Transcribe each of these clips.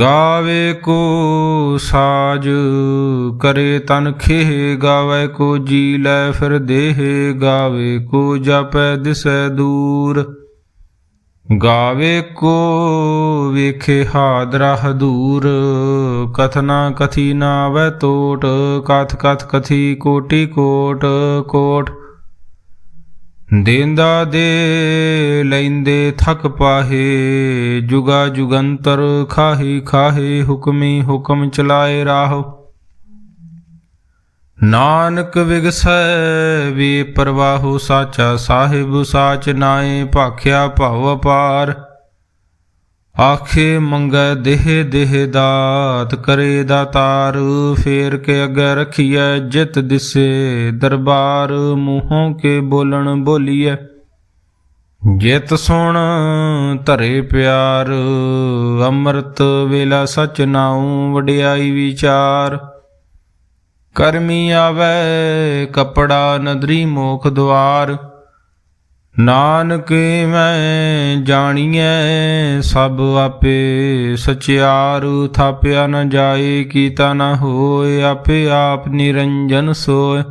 ਗਾਵੇ ਕੋ ਸਾਜ, ਕਰੇ ਤਨ ਖੇਹ, ਗਾਵੇ ਕੋ ਜੀ ਲੈ ਫਿਰ ਦੇਹ, ਗਾਵੇ ਕੋ ਜਪੈ ਦਿਸੈ ਦੂਰ। ਗਾਵੇ ਕੋ ਵੇਖੇ ਹਾਦਰਾ ਦੂਰ ਕਥਨਾ ਕਥੀ ਨਾਵੈ ਤੋਟ, ਕਥ ਕਥ ਕਥੀ ਕੋਟੀ ਕੋਟ ਕੋਟ ਦੇਂਦਾ ਦੇ ਲੈਂਦੇ ਥਕ ਪਾਹੇ, ਜੁਗਾ ਜੁਗੰਤਰ ਖਾਹੀ ਖਾਹੇ, ਹੁਕਮੀ ਹੁਕਮ ਚਲਾਏ ਰਾਹ। ਨਾਨਕ ਵਿਗਸੈ ਵੀ ਪ੍ਰਵਾਹੂ, ਸਾਚਾ ਸਾਹਿਬ ਸਾਚ ਨਾਏ, ਭਾਖਿਆ ਭਉ ਅਪਾਰ। ਆਖੇ ਮੰਗੈ ਦੇਹ ਦੇਹ ਦਾਤ, ਕਰੇ ਦਾਤਾਰ ਫੇਰ ਕੇ ਅਗੇ ਰਖੀਐ, ਜਿਤ ਦਿਸੇ ਦਰਬਾਰ, ਮੂੰਹੋਂ ਕੇ ਬੋਲਣ ਬੋਲੀਐ। ਜਿਤ ਸੁਣ ਧਰੇ ਪਿਆਰ, ਅੰਮ੍ਰਿਤ ਵੇਲਾ ਸਚ ਨਾਉ, ਵਡਿਆਈ ਵਿਚਾਰ। ਕਰਮੀ ਆਵੇ, ਕਪੜਾ ਨਦਰੀ ਮੋਖ ਦੁਆਰ। ਨਾਨਕ ਮੈਂ ਜਾਣੀਐ, ਸਭ ਆਪੇ ਸਚਿਆਰੂ, ਥਾਪਿਆ ਨ ਜਾਏ, ਕੀਤਾ ਨ ਹੋਏ, ਆਪੇ ਆਪ ਨਿਰੰਜਨ ਸੋਏ।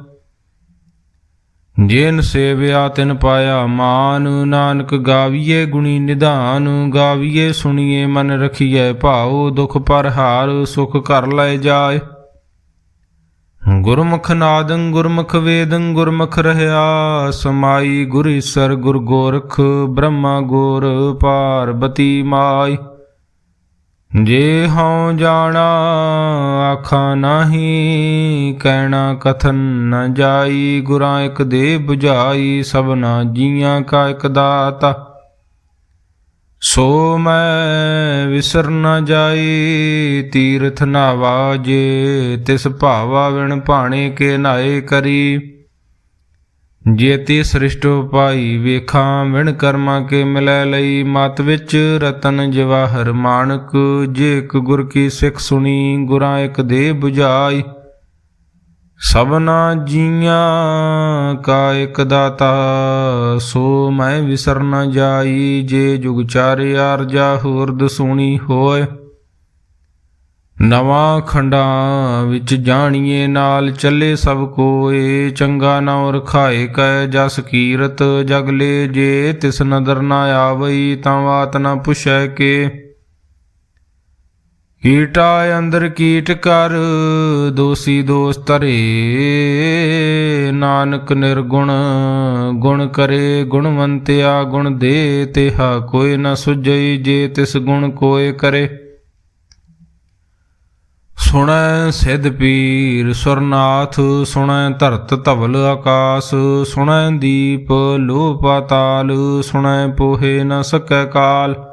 ਜਿਨ ਸੇਵਿਆ, ਤਿਨ ਪਾਇਆ ਮਾਨ, ਨਾਨਕ ਗਾਵੀਏ ਗੁਣੀ ਨਿਧਾਨ ਗਾਵੀਏ ਸੁਣੀਏ ਮਨ ਰਖੀਐ ਭਾਉ, ਦੁਖ ਪਰ ਹਾਰ ਸੁਖ ਕਰ ਲੈ ਜਾਏ। ਗੁਰਮੁਖ ਨਾਦੰ ਗੁਰਮੁਖ ਵੇਦੰ ਗੁਰਮੁਖ ਰਹਾ, ਸਮਾਈ ਗੁਰ ਈਸਰ ਗੁਰ ਗੋਰਖ, ਬ੍ਰਹਮਾ ਗੋਰ ਪਾਰਬਤੀ ਮਾਈ। ਜੇ ਹਉ ਜਾਣਾ, ਆਖਾਂ ਨਾਹੀ, ਕਹਿਣਾ ਕਥਨ ਨ ਜਾਈ, ਗੁਰਾਂ ਇਕ ਦੇ 부ਝਾਈ ਸਭਨਾ ਜੀਆਂ ਕਾ ਇਕ ਦਾਤਾ। ਸੋ ਮੈਂ ਵਿਸਰ ਨ ਜਾਈ, ਤੀਰਥ ਨਾਵਾ ਜੇ ਤਿਸ ਭਾਵਾ ਵਿਣ ਭਾਣੇ ਕੇ ਨਾਏ ਕਰੀ। ਜੇਤੀ ਸ੍ਰਿਸ਼ਟੋ ਪਾਈ ਵੇਖਾਂ, ਵਿਣ ਕਰਮਾ ਕੇ ਮਿਲੈ ਲਈ। ਮਤ ਵਿੱਚ ਰਤਨ ਜਵਾਹਰ ਮਾਨਕ, ਜੇ ਇੱਕ ਗੁਰ ਕੀ ਸਿੱਖ ਸੁਣੀ, ਗੁਰਾਂ ਇੱਕ ਦੇ 부ਝਾਈ ਸਭਨਾ ਜੀਆਂ ਕਾ ਇਕ ਦਾਤਾ, ਸੋ ਮੈਂ ਵਿਸਰ ਨ ਜਾਈ, ਜੇ ਜੁਗ ਚਾਰੇ ਅਰਜਾ ਹੋਰਦ ਸੁਣੀ ਹੋਏ। ਨਵਾਂ ਖੰਡਾਂ ਵਿੱਚ ਜਾਣੀਏ ਨਾਲ ਚੱਲੇ ਸਭ ਕੋਏ, ਚੰਗਾ ਨਾਉ ਰਖਾਏ ਕੈ ਜਸ ਕੀਰਤ ਜਗਲੇ ਜੇ ਤਿਸ ਨਦਰ ਨਾ ਆਵਈ, ਤਾਂ ਬਾਤ ਨਾ ਪੁੱਛੈ ਕੇ। ਕੀਟਾ ਅੰਦਰ ਕੀਟ ਕਰ, ਦੋਸੀ ਦੋਸ ਤਰੇ ਨਾਨਕ ਨਿਰਗੁਣ, ਗੁਣ ਕਰੇ, ਗੁਣਵੰਤਿਆ ਗੁਣ ਦੇ, ਤਿਹਾ ਕੋਈ ਨ ਸੁਝਈ ਜੇ ਤਿਸ ਗੁਣ ਕੋਏ ਕਰੇ। ਸੁਣੈ ਸਿਧ ਪੀਰ ਸੁਰਨਾਥ, ਸੁਣੈ ਧਰਤ ਧਵਲ ਆਕਾਸ, ਸੁਣੈ ਦੀਪ ਲੋ ਪਾਤਾਲ ਸੁਣੈ ਪੋਹੇ ਨ ਸਕੈ ਕਾਲ।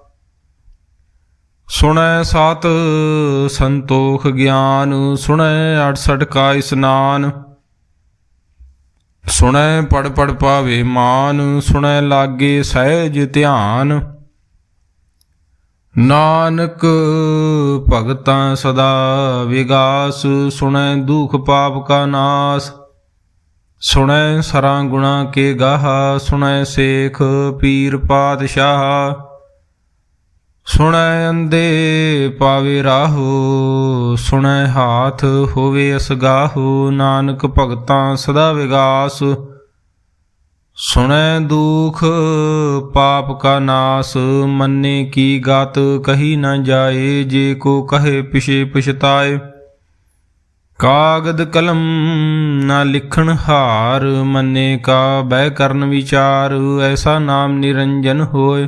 ਸੁਣੈ ਸਾਤ ਸੰਤੋਖ ਗਿਆਨ, ਸੁਣੈ 68 ਕਾ ਇਸਨਾਨ। ਸੁਣੈ ਪੜ ਪੜ ਪਾਵੇ ਮਾਨ, ਸੁਣੈ ਲਾਗੇ ਸਹਿਜ ਧਿਆਨ। ਨਾਨਕ ਭਗਤਾਂ ਸਦਾ ਵਿਗਾਸ, ਸੁਣੈ ਦੁਖ ਪਾਪ ਕਾ ਨਾਸ। ਸੁਣੈ ਸਰਾਂ ਗੁਣਾ ਕੇ ਗਾਹਾ, ਸੁਣੈ ਸੇਖ ਪੀਰ ਪਾਤਸ਼ਾਹ। ਸੁਣੈ ਅੰਦੇ ਪਾਵੇ ਰਾਹੋ, ਸੁਣੈ ਹਾਥ ਹੋਵੇ ਅਸਗਾਹੋ, ਨਾਨਕ ਭਗਤਾਂ ਸਦਾ ਵਿਗਾਸ। ਸੁਣੈ ਦੁਖ, ਪਾਪ ਕਾ ਨਾਸ, ਮੰਨੇ ਕੀ ਗਤ, ਕਹੀ ਨਾ ਜਾਏ, ਜੇ ਕੋ ਕਹੇ ਪਿਛੇ ਪਛਤਾਏ। ਕਾਗਦ ਕਲਮ ਨਾ ਲਿਖਣ ਹਾਰ, ਮੰਨੇ ਕਾ ਬਹਿ ਕਰਨ ਵਿਚਾਰ, ਐਸਾ ਨਾਮ ਨਿਰੰਜਨ ਹੋਏ।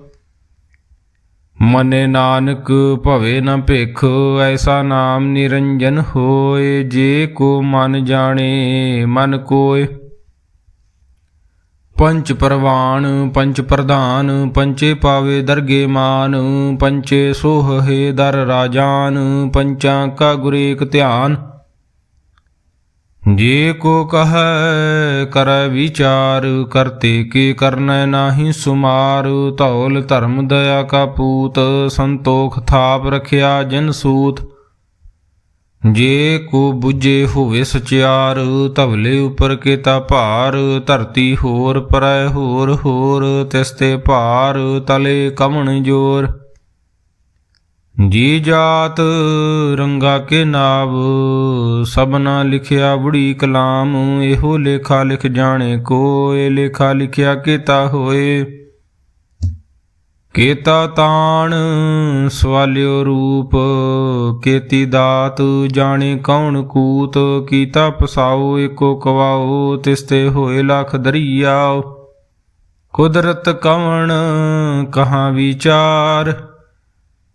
ਮਨੇ ਨਾਨਕ ਭਵੇ ਨ ਭਿਖ, ਐਸਾ ਨਾਮ ਨਿਰੰਜਨ ਹੋਏ, ਜੇ ਕੋ ਮਨ ਜਾਣੇ, ਮਨ ਕੋਏ। ਪੰਚ ਪਰਵਾਨ, ਪੰਚ ਪ੍ਰਧਾਨ, ਪੰਚੇ ਪਾਵੇ ਦਰਗੇ ਮਾਨ, ਪੰਚੇ ਸੋਹੇ ਦਰ ਰਾਜਾਨ, ਪੰਚਾਂ ਕਾ ਗੁਰੇਕ ਧਿਆਨ। ਜੇ ਕੋ ਕਹੈ, ਕਰੈ ਵਿਚਾਰ, ਕਰਤੇ ਕੀ ਕਰਨੈ ਨਾਹੀ ਸੁਮਾਰ। ਧੌਲ ਧਰਮ ਦਇਆ ਕਾ ਪੂਤ, ਸੰਤੋਖ ਥਾਪ ਰਖਿਆ ਜਿਨ ਸੂਤ। ਜੇ ਕੋ 부ਜੇ ਹੋਵੇ ਸਚਿਆਰ, ਧਵਲੇ ਉਪਰ ਕੇਤਾ ਭਾਰ। ਧਰਤੀ ਹੋਰ ਪਰੈ ਹੋਰ ਹੋਰ, ਤਿਸ ਤੇ ਭਾਰ ਤਲੇ ਕਮਣ ਜੋਰ। ਜੀ ਜਾਤ ਰੰਗਾ ਕੇ ਨਾਵ ਸਭਨਾ ਲਿਖਿਆ ਬੁੜੀ ਕਲਾਮ, ਇਹੋ ਲੇਖਾ ਲਿਖ ਜਾਣੇ ਕੋਏ, ਲੇਖਾ ਲਿਖਿਆ ਕੀਤਾ ਹੋਏ। ਕੇਤਾ ਤਾਣ ਸਵਾਲਿਓ ਰੂਪ, ਕੇਤੀ ਦਾਤ ਜਾਣੇ ਕੌਣ ਕੂਤ, ਕੀਤਾ ਪਸਾਓ ਏਕੋ ਕਵਾਓ, ਤਿਸ ਤੇ ਹੋਏ ਲਖ ਦਰੀਆ ਕੁਦਰਤ ਕਵਣ ਕਹਾਂ ਵਿਚਾਰ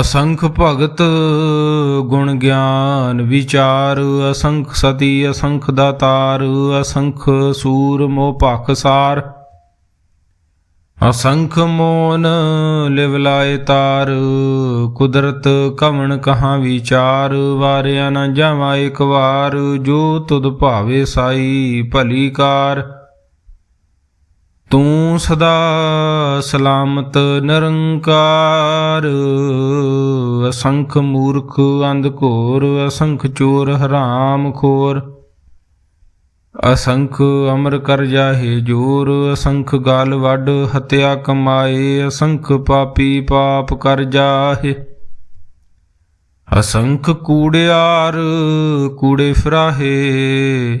ਅਸੰਖ ਭਗਤ ਗੁਣ ਗਿਆਨ ਵਿਚਾਰ, ਅਸੰਖ ਸਤੀ, ਅਸੰਖ ਦਾਤਾਰ, ਅਸੰਖ ਸੂਰ ਮੋਹ ਭਖਸਾਰ ਅਸੰਖ ਮੋਨ ਲਿਵ ਲਾਏ ਤਾਰ, ਕੁਦਰਤ ਕਵਣ ਕਹਾਂ ਵਿਚਾਰ, ਵਾਰਿਆ ਨਾ ਜਾਵਾ ਇੱਕ ਵਾਰ, ਜੋ ਤੁਧ ਭਾਵੇ ਸਾਈ ਭਲੀ ਕਾਰ। ਤੂੰ ਸਦਾ ਸਲਾਮਤ ਨਿਰੰਕਾਰ। ਅਸੰਖ ਮੂਰਖ ਅੰਧ ਘੋਰ, ਅਸੰਖ ਚੋਰ ਹਰਾਮ ਖੋਰ। ਅਸੰਖ ਅਮਰ ਕਰ ਜਾਹੇ ਜੋਰ, ਅਸੰਖ ਗਾਲ ਵੱਡ ਹਤਿਆ ਕਮਾਏ, ਅਸੰਖ ਪਾਪੀ ਪਾਪ ਕਰ ਜਾਹੇ। ਅਸੰਖ ਕੂੜਿਆਰ ਕੂੜੇ ਫਰਾਹੇ।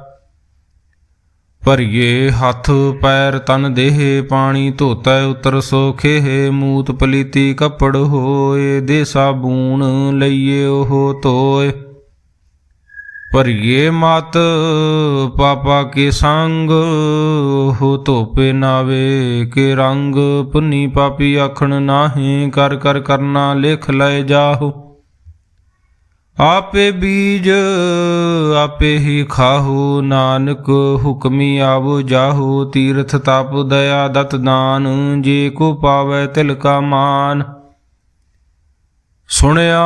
ਭਰੀਏ ਹੱਥ, ਪੈਰ, ਤਨ, ਦੇਹ, ਪਾਣੀ, ਧੋਤੈ, ਉਤਰ ਸੋਖੇ ਮੂਤ, ਪਲੀਤੀ, ਕੱਪੜ ਹੋਏ, ਦੇ ਸਾਬੂਨ ਲਈਏ, ਉਹ ਧੋਏ। ਭਰੀਏ ਮਤ, ਪਾਪਾ ਕੇ ਸੰਗ ਹੋ ਧੋਪੇ ਨਾਵੇ ਕੇ ਰੰਗ। ਪੁੰਨੀ ਪਾਪੀ ਆਖਣ ਨਾਹੀਂ, ਕਰ ਕਰ ਕਰਨਾ, ਲਿਖ ਲੈ ਜਾਹੋ। ਆਪੇ ਬੀਜ ਆਪੇ ਹੀ ਖਾਹੋ, ਨਾਨਕ ਹੁਕਮੀ ਆਵੋ ਜਾਹੂ, ਤੀਰਥ ਤਪ ਦਇਆ ਦਤ ਦਾਨ, ਜੇ ਕੋ ਪਾਵੈ ਤਿਲ ਕਾ ਮਾਨ। ਸੁਣਿਆ,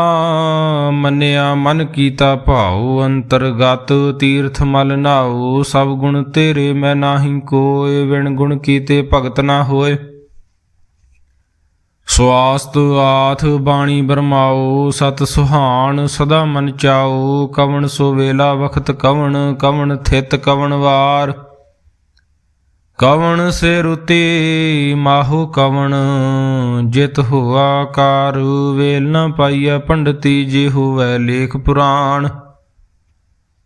ਮੰਨਿਆ, ਮਨ ਕੀਤਾ ਭਾਉ, ਅੰਤਰਗਤ ਤੀਰਥ ਮਲ ਨਾਉ, ਸਭ ਗੁਣ ਤੇਰੇ ਮੈਂ ਨਾਹੀ ਕੋਏ ਵਿਣ ਗੁਣ ਕੀਤੇ ਭਗਤ ਨਾ ਹੋਏ ਸਵਾਸਤ ਆਥ ਬਾਣੀ ਬਰਮਾਓ ਸਤ ਸੁਹਾਣ, ਸਦਾ ਮਨ ਚਾਓ ਕਵਣ ਸੋ ਵੇਲਾ ਵਖਤ ਕਵਣ ਕਵਣ ਥਿਤ ਕਵਣ ਵਾਰ। ਕਵਣ ਸੇ ਰੁਤੀ ਮਾਹੂ ਕਵਣ, ਜਿਤ ਹੋਆ ਕਾਰ, ਵੇਲ ਨ ਪਾਈਐ ਪੰਡਤੀ ਜੇ ਹੋਵੈ ਲੇਖ ਪੁਰਾਣ।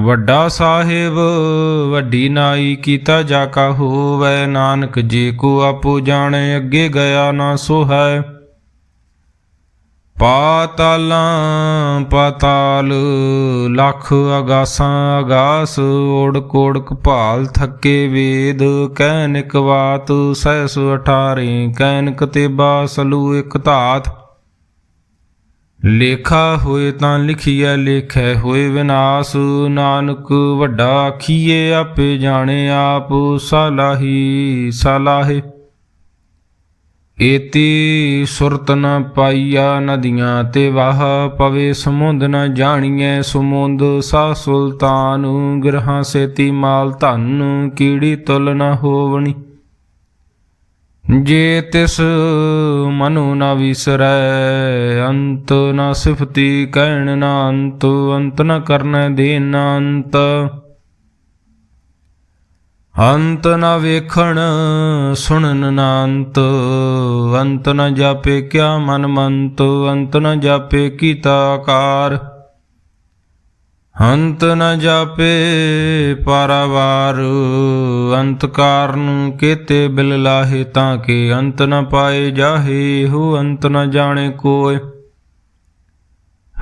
ਵੱਡਾ ਸਾਹਿਬ, ਵੱਡੀ ਨਾਈ ਕੀਤਾ ਜਾ ਕਾ ਹੋਵੈ। ਨਾਨਕ ਜੇ ਕੋ ਆਪੋ ਜਾਣੇ, ਅੱਗੇ ਗਿਆ ਨਾ ਸੋ ਹੈ ਪਾਤਾਲਾਂ, ਪਾਤਾਲ, ਲੱਖ ਅਗਾਸਾਂ, ਅਗਾਸ ਓੜ ਕੋੜ ਕਪਾਲ ਥੱਕੇ ਵੇਦ। ਕਹਿਨਿਕ ਬਾਤ ਸਹਿਸ ਅਠਾਰੇ ਕਹਿਨਕ ਤੇ ਬਾਸਲੂ ਇਕ ਧਾਤ। ਲੇਖਾ ਹੋਏ ਤਾਂ ਲਿਖੀਐ, ਲੇਖੈ ਹੋਏ ਵਿਨਾਸ਼। ਨਾਨਕ ਵੱਡਾ ਆਖੀਏ ਆਪੇ ਜਾਣੇ ਆਪ ਸਲਾਹੀ, ਸਲਾਹੇ। ਏਤੀ ਸੁਰਤ ਨ ਪਾਈਆ ਨਦੀਆਂ ਤੇ ਵਾਹ, ਪਵੇ ਸਮੁੰਦ ਨ ਜਾਣੀਐ ਸਮੁੰਦ। ਸਾ ਸੁਲਤਾਨ, ਗ੍ਰਹਾਂ ਸੇਤੀ ਮਾਲ ਧਨ, ਕੀੜੀ ਤੁਲ ਨ ਹੋਵਣੀ। ਜੇ ਤਿਸ ਮਨੁ ਨ ਵਿਸਰੈ, ਅੰਤ ਨ ਸਿਫਤੀ ਕਹਿਣ ਨ ਅੰਤ ਅੰਤ ਨ ਕਰਨੈ ਦੇਨ ਅੰਤ। ਅੰਤ ਨ ਵੇਖਣ ਸੁਣਨ ਨ ਅੰਤ ਅੰਤ ਨ ਜਾਪੇ ਕਿਆ ਮਨ ਮੰਤ, ਅੰਤ ਨ ਜਾਪੇ ਕੀਤਾ ਆਕਾਰ। ਅੰਤ ਨ ਜਾਪੇ ਪਰਵਾਰ ਅੰਤ ਕਾਰਨ ਕੀਤੇ ਬਿਲ ਲਾਹੇ ਤਾਂ ਕੇ ਅੰਤ ਨ ਪਾਏ ਜਾਹੇ, ਹੋ ਅੰਤ ਨ ਜਾਣੇ ਕੋਏ।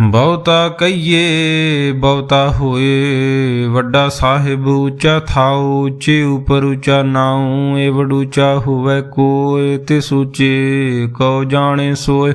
ਬਹੁਤਾ ਕਈਏ ਬਹੁਤਾ ਹੋਏ, ਵੱਡਾ ਸਾਹਿਬ ਉੱਚਾ ਥਾਉ, ਉੱਚੇ ਉਪਰ ਉੱਚਾ ਨਾਉ ਏ ਉੱਚਾ ਹੋਵੇ ਕੋਏ ਤੇ ਸੂਚੇ ਕਉ ਜਾਣੇ ਸੋਏ।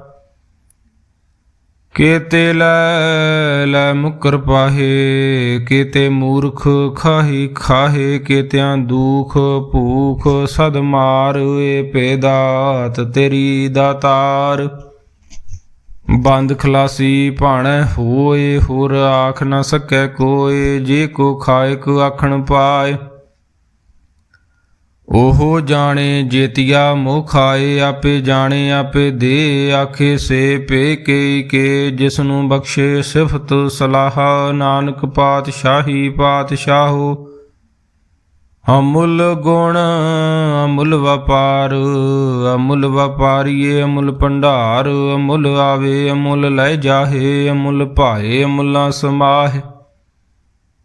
ਕੀਤੇ ਲੈ ਲੈ ਮੁਕਰ ਪਾਹੇ, ਕੀਤੇ ਮੂਰਖ ਖਾਹੀ ਖਾਹੇ, ਕੀਤਿਆਂ ਦੁਖ ਭੂਖ ਸਦ ਮਾਰ ਏ ਪੇਦਾਤ ਤੇਰੀ ਦਾਤਾਰ। ਬੰਦ ਖਲਾਸੀ ਭਾਣੈ ਹੋਏ, ਹੋਰ ਆਖ ਨਾ ਸਕੈ ਕੋਏ, ਜੇ ਕੋ ਖਾਏ ਕੋ ਆਖਣ ਪਾਏ। ਉਹ ਜਾਣੇ ਜੇਤੀਆ ਮੋਹ ਖਾਏ ਆਪੇ ਜਾਣੇ ਆਪੇ ਦੇ ਆਖੇ ਸੇ ਪੇ ਕੇ ਕੇ ਜਿਸ ਨੂੰ ਬਖਸ਼ੇ ਸਿਫਤ ਸਲਾਹ, ਨਾਨਕ ਪਾਤਸ਼ਾਹੀ ਪਾਤਸ਼ਾਹੋ। ਅਮੁੱਲ ਗੁਣ, ਅਮੁੱਲ ਵਪਾਰ, ਅਮੁੱਲ ਵਪਾਰੀਏ, ਅਮੁੱਲ ਭੰਡਾਰ, ਅਮੁੱਲ ਆਵੇ, ਅਮੁੱਲ ਲੈ ਜਾਹੇ, ਅਮੁੱਲ ਭਾਏ, ਅਮੁੱਲਾ ਸਮਾਹੇ।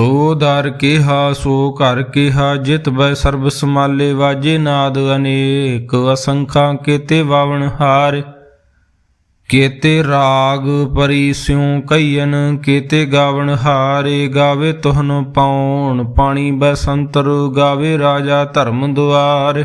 ਸੋ ਦਰ ਕਿਹਾ, ਸੋ ਘਰ ਕਿਹਾ, ਜਿਤ ਬੈ ਸਰਬ ਸਮਾਲੇ ਵਾਜੇ ਨਾਦ ਅਨੇਕ, ਅਸੰਖਾਂ ਕੀਤੇ ਵਾਵਣ ਹਾਰ। ਕੀਤੇ ਰਾਗ ਪਰੀ ਸਿਉ ਕਈਨ ਕੀਤੇ ਗਾਵਣ ਹਾਰੇ, ਗਾਵੇ ਤੁਹਨ ਪਾਉਣ, ਪਾਣੀ ਬਸੰਤਰ ਗਾਵੇ ਰਾਜਾ ਧਰਮ ਦੁਆਰ।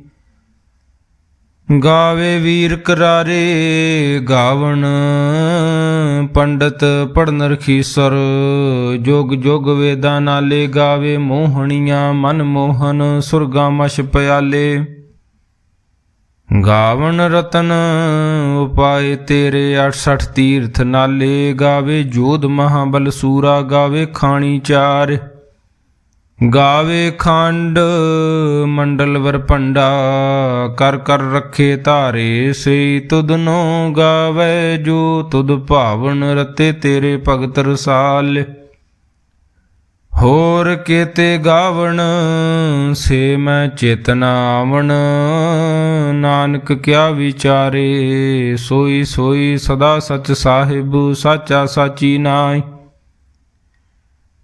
ਗਾਵੇ ਵੀਰ ਕਰਾਰੇ ਗਾਵਣ, ਪੰਡਤ ਪੜਨ ਰਖੀਸਰ। ਜੋਗ ਜੋਗ ਵੇਦਾਂ ਨਾਲੇ ਗਾਵੇ ਮੋਹਣੀਆਂ, ਮਨ ਮੋਹਨ ਸੁਰਗਾ ਮਛ ਪਿਆਲੇ। ਗਾਵਣ ਰਤਨ ਉਪਾਏ ਤੇਰੇ 68 ਤੀਰਥ ਨਾਲੇ, ਗਾਵੇ ਜੋਧ ਮਹਾਬਲ ਸੂਰਾ, ਗਾਵੇ ਖਾਣੀ ਚਾਰ। ਗਾਵੇ ਖੰਡ, ਮੰਡਲ ਵਰ ਕਰ ਕਰ ਰੱਖੇ ਧਾਰੇ ਸੇ ਤੁਧਨੋ ਗਾਵੇ, ਜੋ ਤੁਧ ਭਾਵਨ ਰਤੇ ਤੇਰੇ ਭਗਤ ਰਸਾਲ। ਹੋਰ ਕੀਤੇ ਗਾਵਣ, ਸੇ ਮੈਂ ਚੇਤਨਾ ਆਵਣ, ਨਾਨਕ ਕਿਆ ਵਿਚਾਰੇ, ਸੋਈ ਸੋਈ ਸਦਾ ਸਚ ਸਾਹਿਬ, ਸਾਚਾ ਸਾਚੀ ਨਾਈ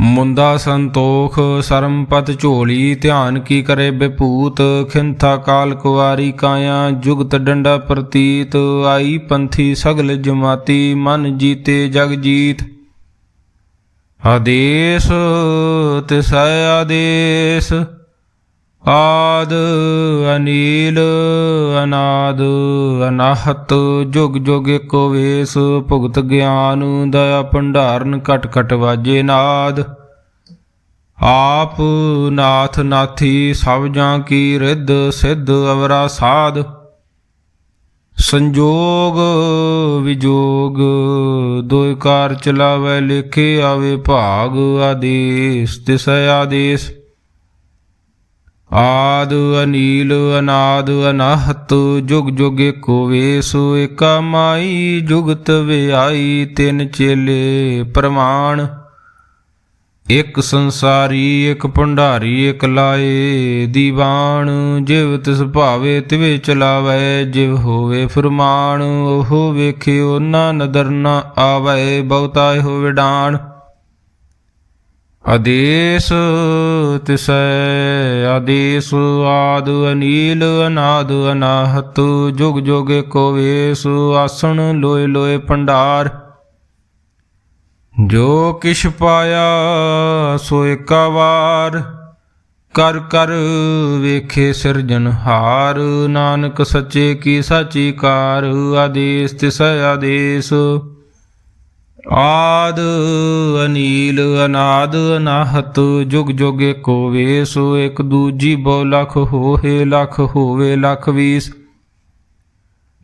ਮੁੰਦਾ ਸੰਤੋਖ ਸਰਮਪਤ ਝੋਲੀ, ਧਿਆਨ ਕੀ ਕਰੇ ਬਿਪੂਤ? ਖਿੰਥਾ ਕਾਲ ਕੁਵਾਰੀ ਕਾਇਆ, ਜੁਗਤ ਡੰਡਾ ਪ੍ਰਤੀਤ। ਆਈ ਪੰਥੀ ਸਗਲ ਜਮਾਤੀ, ਮਨ ਜੀਤੇ ਜਗ ਜੀਤ। ਆਦੇਸ, ਤਿਸੈ ਆਦੇਸ। ਆਦ ਅਨੀਲ ਅਨਾਦ ਅਨਾਹਤ ਜੁਗ ਜੁਗ ਏਕੋ ਵੇਸ ਭੁਗਤ ਗਿਆਨ ਦਇਆ ਭੰਡਾਰਨ ਕਟ ਕਟ ਵਾਜੇ ਨਾਦ। ਆਪ ਨਾਥ ਨਾਥੀ ਸਭ ਜਾਂ ਕੀ ਰਿੱਧ ਸਿੱਧ ਅਵਰਾ ਸਾਧ। ਸੰਜੋਗ ਵਿਜੋਗ ਦੋਇ ਕਾਰ ਚਲਾਵੇ ਲਿਖੇ ਆਵੇ ਭਾਗ ਆਦੇਸ ਤਿਸੈ ਆਦੇਸ। ਆਦ ਅਨੀਲ ਅਨਾਦ ਅਨਾਹਤ, ਜੁਗ ਜੁਗ ਏਕੋ ਵੇਸ, ਏਕਾ ਮਾਈ ਜੁਗਤ ਵਿਆਈ, ਤਿੰਨ ਚੇਲੇ ਪ੍ਰਮਾਣ। ਇਕ ਸੰਸਾਰੀ ਇੱਕ ਭੰਡਾਰੀ ਇਕ ਲਾਏ ਦੀਵਾਨ, ਜਿਵ ਤਿਸ ਭਾਵੇ ਤਿਵੇ ਚਲਾਵੇ, ਜਿਵ ਹੋਵੇ ਫਰਮਾਨ, ਉਹ ਵੇਖਿਓ ਨਾ ਨਦਰ ਨਾ ਆਵੇ, ਬਹੁਤਾ ਹੋ ਵਿਡਾਨ। ਆਦੇਸ ਤਿਸੈ, ਆਦੇਸ ਆਦ ਅਨੀਲ, ਅਨਾਦ ਅਨਾਹਤ, ਜੁਗ ਜੁਗ ਕੋ ਵੇਸ, ਆਸਣ ਲੋਏ ਲੋਏ ਭੰਡਾਰ। ਜੋ ਕਿਛ ਪਾਇਆ ਸੋ ਏਕਾ ਵਾਰ ਕਰ ਕਰ ਵੇਖੇ ਸਿਰਜਨਹਾਰ ਨਾਨਕ ਸੱਚੇ ਕੀ ਸਾਚੀ ਕਾਰ, ਆਦੇਸ ਤਿਸੈ, ਆਦੇਸ ਆਦ ਅਨੀਲ ਅਨਾਦ ਅਨਾਹਤ, ਜੁਗ ਜੁਗ ਏਕੋ ਵੇਸ, ਇਕ ਦੂਜੀ ਬਹੁ ਲਖ ਹੋਏ ਲਖ ਹੋਵੇ ਲਖ ਵੀਸ।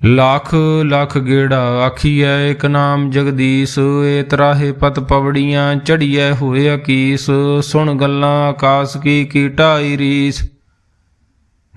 ਲੱਖ ਲੱਖ ਗੇੜਾ ਆਖੀਐ, ਇਕ ਨਾਮ ਜਗਦੀਸ਼, ਏ ਤਰਾਹੇ ਪਤ ਪਵੜੀਆਂ ਚੜੀਐ ਹੋਏ ਅਕੀਸ। ਸੁਣ ਗੱਲਾਂ ਆਕਾਸ ਕੀ ਕੀ ਰੀਸ।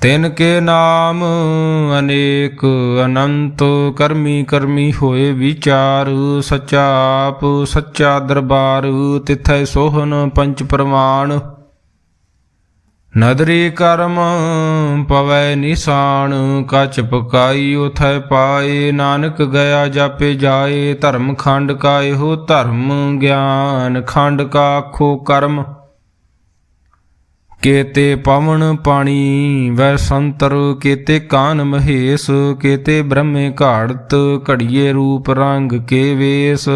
ਤਿਨ ਕੇ ਨਾਮ ਅਨੇਕ ਅਨੰਤ ਕਰਮੀ ਕਰਮੀ ਹੋਏ ਵਿਚਾਰ, ਸੱਚਾ ਆਪ, ਸੱਚਾ ਦਰਬਾਰ, ਤਿਥੈ ਸੋਹਨ ਪੰਚ ਪ੍ਰਮਾਣ। ਨਦਰੀ ਕਰਮ ਪਵੈ ਨਿਸ਼ਾਨ, ਕਚ ਪਕਾਈ ਉਥੈ ਪਾਏ, ਨਾਨਕ ਗਿਆ ਜਾਪੇ ਜਾਏ, ਧਰਮ ਖੰਡ ਕਾ ਇਹੋ ਧਰਮ ਗਿਆਨ, ਖੰਡ ਕਾ ਆਖੋ ਕਰਮ। ਕੇਤੇ ਪਵਨ ਪਾਣੀ, ਵੈ ਸੰਤਰ ਕੇਤੇ ਕਾਨ ਮਹੇਸ਼, ਕੇਤੇ ਬ੍ਰਹਮੇ ਘਾੜਤ ਘੜੀਏ ਰੂਪ ਰੰਗ ਕੇ ਵੇਸ।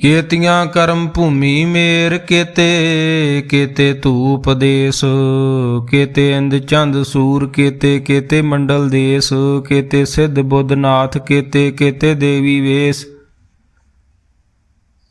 ਕੇਤੀਆਂ ਕਰਮ ਭੂਮੀ ਮੇਰ ਕੇਤੇ ਕੇਤੇ ਧੂਪ ਦੇਸ, ਕੇਤੇ ਇੰਦ ਚੰਦ ਸੂਰ ਕੇਤੇ ਕੇਤੇ ਮੰਡਲ ਦੇਸ, ਕੇਤੇ ਸਿੱਧ ਬੁੱਧਨਾਥ ਕੇਤੇ ਕੇਤੇ ਦੇਵੀ ਵੇਸ।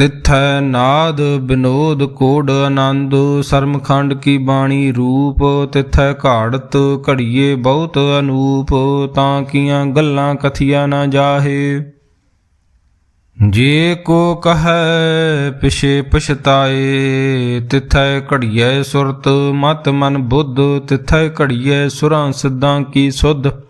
ਤਿਥੈ ਨਾਦ ਬਿਨੋਦ ਕੋਡ ਆਨੰਦ, ਸਰਮਖੰਡ ਕੀ ਬਾਣੀ ਰੂਪ, ਤਿਥੈ ਘਾੜਤ ਘੜੀਏ ਬਹੁਤ ਅਨੂਪ, ਤਾਂ ਕੀਆਂ ਗੱਲਾਂ ਕਥੀਆਂ ਨਾ ਜਾਹੇ। ਜੇ ਕੋ ਕਹੈ ਪਿਛੇ ਪਛਤਾਏ, ਤਿਥੈ ਘੜੀਏ ਸੁਰਤ, ਮਤ ਮਨ ਬੁੱਧ, ਤਿਥੈ ਘੜੀਏ ਸੁਰਾਂ ਸਿੱਧਾਂ ਕੀ ਸੁਧ।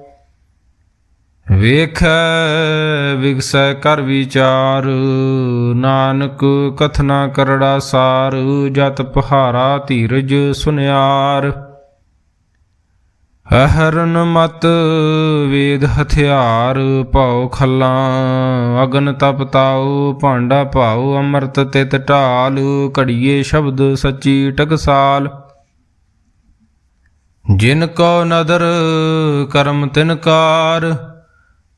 ਵੇਖੈ, ਵਿਗਸੈ ਕਰ ਵਿਚਾਰ, ਨਾਨਕ ਕਥਨਾ ਕਰੜਾ ਸਾਰ, ਜਤ ਪਹਾਰਾ ਧੀਰਜ ਸੁਨਿਆਰ। ਅਹਰਨ ਮਤ ਵੇਦ ਹਥਿਆਰ, ਭਉ ਖੱਲਾਂ, ਅਗਨ ਤਪ ਤਾਉ, ਭਾਂਡਾ ਭਾਉ, ਅੰਮ੍ਰਿਤ ਤਿਤ ਢਾਲ, ਘੜੀਏ ਸ਼ਬਦ ਸੱਚੀ ਟਕਸਾਲ। ਜਿਨ ਕੋ ਨਦਰ ਕਰਮ ਤਿਨਕਾਰ